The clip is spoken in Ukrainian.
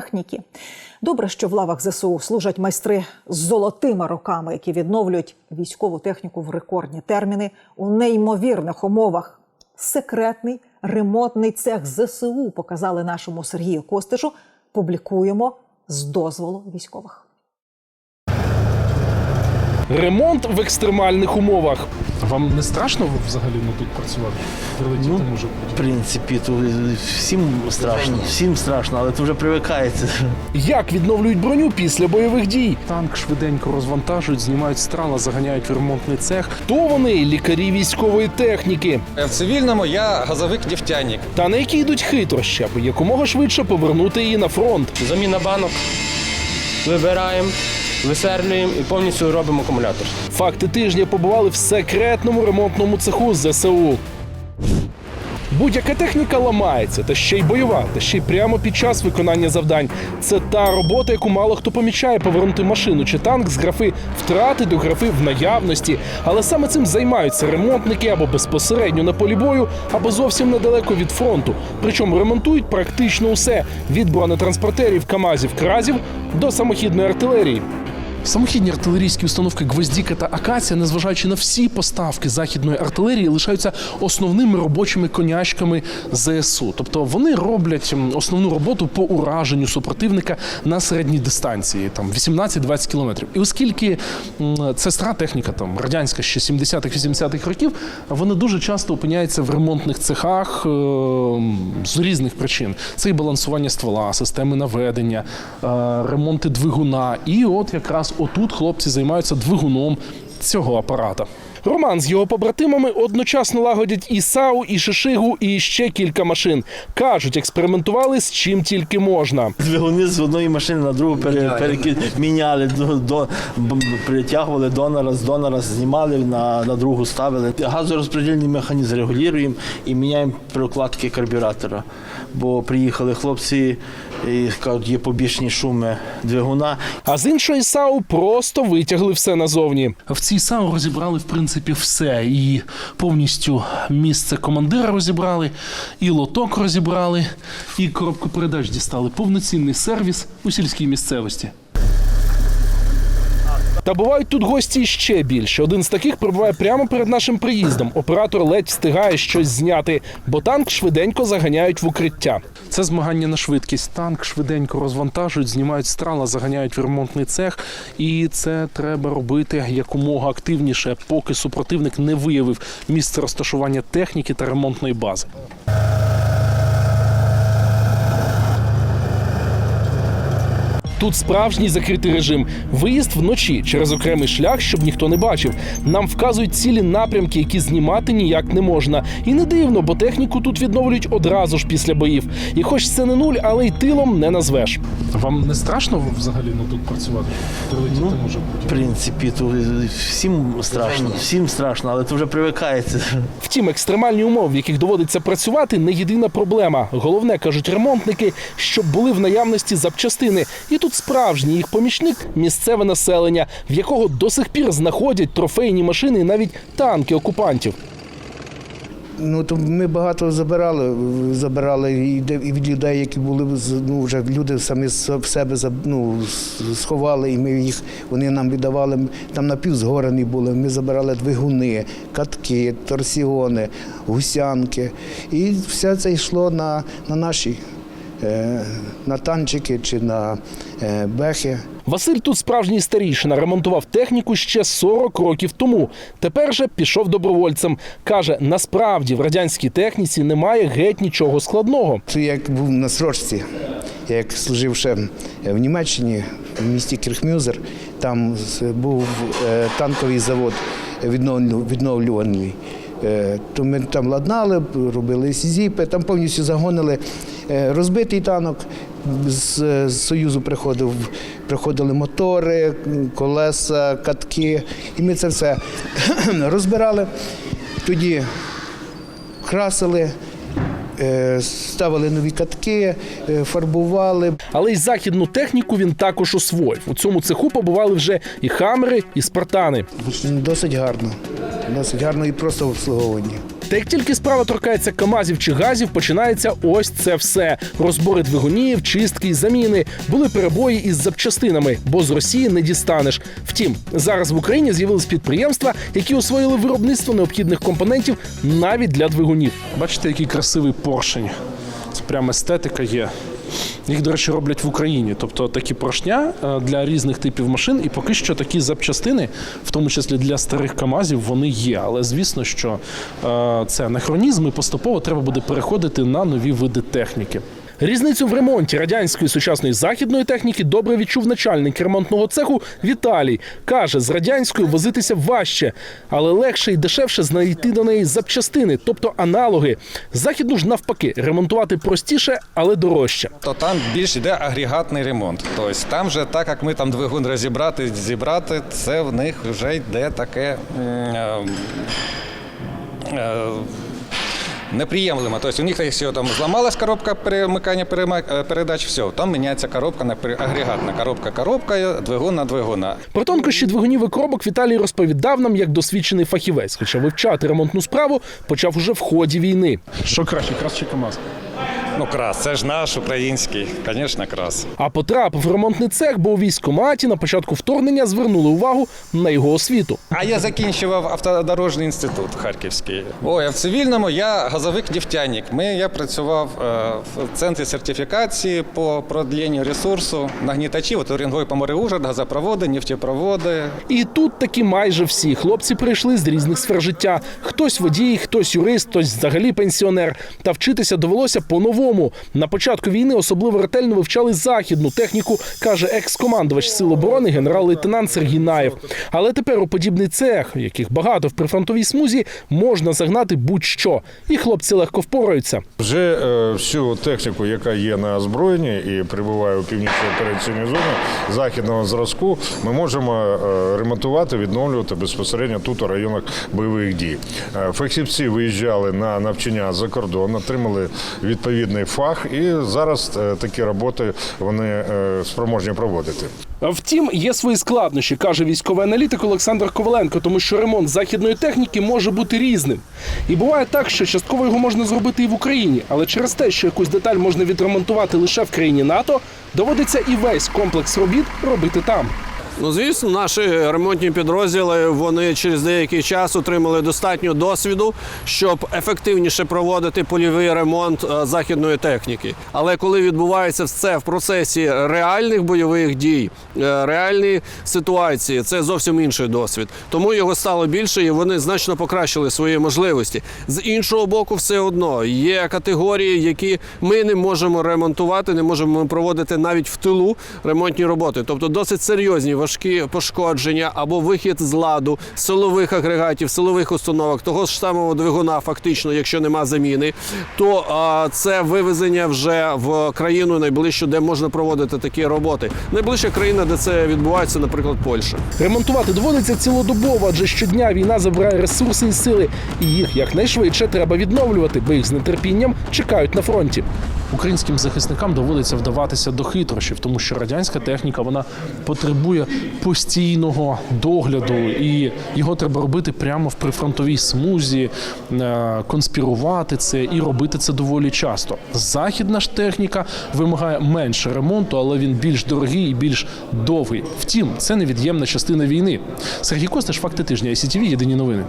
техніки. Добре, що в лавах ЗСУ служать майстри з золотими роками, які відновлюють військову техніку в рекордні терміни у неймовірних умовах. Секретний ремонтний цех ЗСУ показали нашому Сергію Костишу. Публікуємо з дозволу військових. Ремонт в екстремальних умовах. Вам не страшно взагалі ну, тут працювати? Прилетіти Ну, може В принципі, то всім страшно, всім страшно, але то вже привикається. Як відновлюють броню після бойових дій? Танк швиденько розвантажують, знімають страла, заганяють в ремонтний цех. То вони лікарі військової техніки, В цивільному я газовик нефтяник. та на які йдуть хитрощі, аби якомога швидше повернути її на фронт. Заміна банок. Вибираємо, висерлюємо і повністю робимо акумулятор. Факти тижня побували в секретному ремонтному цеху ЗСУ. Будь-яка техніка ламається, та ще й бойова, та ще й прямо під час виконання завдань. Це та робота, яку мало хто помічає повернути машину чи танк з графи втрати до графи в наявності. Але саме цим займаються ремонтники або безпосередньо на полі бою, або зовсім недалеко від фронту. Причому ремонтують практично усе від бронетранспортерів, камазів, кразів до самохідної артилерії. Самохідні артилерійські установки Гвоздіка та Акація, незважаючи на всі поставки західної артилерії, лишаються основними робочими конячками ЗСУ. Тобто вони роблять основну роботу по ураженню супротивника на середній дистанції, там 18-20 кілометрів. І оскільки це стара техніка, там радянська ще 70-х-80-х років, вона дуже часто опиняється в ремонтних цехах е, з різних причин. Це і балансування ствола, системи наведення, е, ремонти двигуна. І от якраз отут хлопці займаються двигуном цього апарата. Роман з його побратимами одночасно лагодять і САУ, і Шишигу, і ще кілька машин. Кажуть, експериментували з чим тільки можна. Двигуни з одної машини на другу пере, переки- міняли, до, притягували донора, з донора знімали, на, на другу ставили. Газорозподільний механізм регулюємо і міняємо прокладки карбюратора. Бо приїхали хлопці і кажуть, є побічні шуми двигуна. А з іншої САУ просто витягли все назовні. В цій САУ розібрали в принципі все. І повністю місце командира розібрали, і лоток розібрали, і коробку передач дістали. Повноцінний сервіс у сільській місцевості. Та бувають тут гості ще більше. Один з таких прибуває прямо перед нашим приїздом. Оператор ледь встигає щось зняти, бо танк швиденько заганяють в укриття. Це змагання на швидкість. Танк швиденько розвантажують, знімають страла, заганяють в ремонтний цех. І це треба робити якомога активніше, поки супротивник не виявив місце розташування техніки та ремонтної бази. Тут справжній закритий режим. Виїзд вночі через окремий шлях, щоб ніхто не бачив. Нам вказують цілі напрямки, які знімати ніяк не можна. І не дивно, бо техніку тут відновлюють одразу ж після боїв. І хоч це не нуль, але й тилом не назвеш. Вам не страшно взагалі ну, тут працювати? Прилетіти Ну, може В принципі, то всім страшно, всім страшно, але то вже привикається. Втім, екстремальні умови, в яких доводиться працювати, не єдина проблема. Головне, кажуть ремонтники, щоб були в наявності запчастини. І тут справжній їх помічник місцеве населення, в якого до сих пір знаходять трофейні машини і навіть танки окупантів. Ну то ми багато забирали, забирали і від людей, які були ну, вже люди самі в себе ну, сховали, і ми їх вони нам віддавали. Там напівзгорені були. Ми забирали двигуни, катки, торсіони, гусянки. І все це йшло на, на наші. Е, На танчики чи на е, бехи. Василь тут справжній старішина, ремонтував техніку ще 40 років тому. Тепер же пішов добровольцем. Каже, насправді в радянській техніці немає геть нічого складного. Це як був на срочці, як служив ще в Німеччині, в місті Кірхмюзер, там був е, танковий завод відновлюваний. Е, То ми там ладнали, робили сізіпи, там повністю загонили е, розбитий танок. З, з Союзу приходив, приходили мотори, колеса, катки. І ми це все розбирали. Тоді красили, е, ставили нові катки, е, фарбували. Але й західну техніку він також освоїв. У цьому цеху побували вже і хамери, і спартани. Досить гарно. Досить гарно і просто в обслуговуванні. Та як тільки справа торкається камазів чи газів, починається ось це все: розбори двигунів, чистки і заміни. Були перебої із запчастинами, бо з Росії не дістанеш. Втім, зараз в Україні з'явились підприємства, які освоїли виробництво необхідних компонентів навіть для двигунів. Бачите, який красивий поршень. Це прямо естетика є. Їх, до речі, роблять в Україні. Тобто такі поршня е, для різних типів машин, і поки що такі запчастини, в тому числі для старих КАМАЗів, вони є. Але звісно, що е, це анахронізм, і поступово треба буде переходити на нові види техніки. Різницю в ремонті радянської сучасної західної техніки добре відчув начальник ремонтного цеху Віталій. Каже, з радянською возитися важче, але легше і дешевше знайти до неї запчастини, тобто аналоги. Західну ж навпаки, ремонтувати простіше, але дорожче. То там більш йде агрегатний ремонт. Тобто там вже так як ми там двигун розібрати, зібрати, це в них вже йде таке. м, е, Неприємлемо. Тобто у них, якщо там зламалась коробка перемикання перема- е, передач, все, там міняється коробка на агрегатна коробка, коробка, двигун на двигуна. Про тонкощі двигунів і коробок Віталій розповідав нам як досвідчений фахівець, хоча вивчати ремонтну справу почав уже в ході війни. Що краще, краще КАМАЗ? Ну, крас, це ж наш український, звісно, крас. А потрапив в ремонтний цех, бо у військкоматі на початку вторгнення звернули увагу на його освіту. А я закінчував автодорожний інститут харківський. Ой, а в цивільному я газовик нефтяник. Ми я працював е, в центрі сертифікації по продленню ресурсу нагнітачів, от Орінгой по Ужгород, газопроводи, нефтепроводи. І тут таки майже всі хлопці прийшли з різних сфер життя. Хтось водій, хтось юрист, хтось взагалі пенсіонер. Та вчитися довелося по-новому. На початку війни особливо ретельно вивчали західну техніку, каже екс-командувач Сил оборони генерал-лейтенант Сергій Наєв. Але тепер у подібний цех, яких багато в прифронтовій смузі, можна загнати будь-що, і хлопці легко впораються. Вже е, всю техніку, яка є на озброєнні і прибуває у північній операційній зоні західного зразку, ми можемо е, ремонтувати, відновлювати безпосередньо тут у районах бойових дій. Е, Фахівці виїжджали на навчання за кордон, отримали відповідний фах, і зараз е, такі роботи вони е, спроможні проводити. Втім, є свої складнощі, каже військовий аналітик Олександр Коваленко, тому що ремонт західної техніки може бути різним. І буває так, що частково його можна зробити і в Україні, але через те, що якусь деталь можна відремонтувати лише в країні НАТО, доводиться і весь комплекс робіт робити там. Ну, звісно, наші ремонтні підрозділи вони через деякий час отримали достатньо досвіду, щоб ефективніше проводити польовий ремонт е, західної техніки. Але коли відбувається це в процесі реальних бойових дій, е, реальні ситуації, це зовсім інший досвід. Тому його стало більше, і вони значно покращили свої можливості. З іншого боку, все одно є категорії, які ми не можемо ремонтувати, не можемо проводити навіть в тилу ремонтні роботи, тобто досить серйозні важкі пошкодження або вихід з ладу силових агрегатів, силових установок, того ж самого двигуна, фактично, якщо нема заміни, то а, це вивезення вже в країну найближчу, де можна проводити такі роботи. Найближча країна, де це відбувається, наприклад, Польща. Ремонтувати доводиться цілодобово, адже щодня війна забирає ресурси і сили, і їх якнайшвидше треба відновлювати, бо їх з нетерпінням чекають на фронті. Українським захисникам доводиться вдаватися до хитрощів, тому що радянська техніка вона потребує постійного догляду, і його треба робити прямо в прифронтовій смузі, е, конспірувати це і робити це доволі часто. Західна ж техніка вимагає менше ремонту, але він більш дорогий і більш довгий. Втім, це невід'ємна частина війни. Сергій Косташ, факти тижня, ICTV, єдині новини.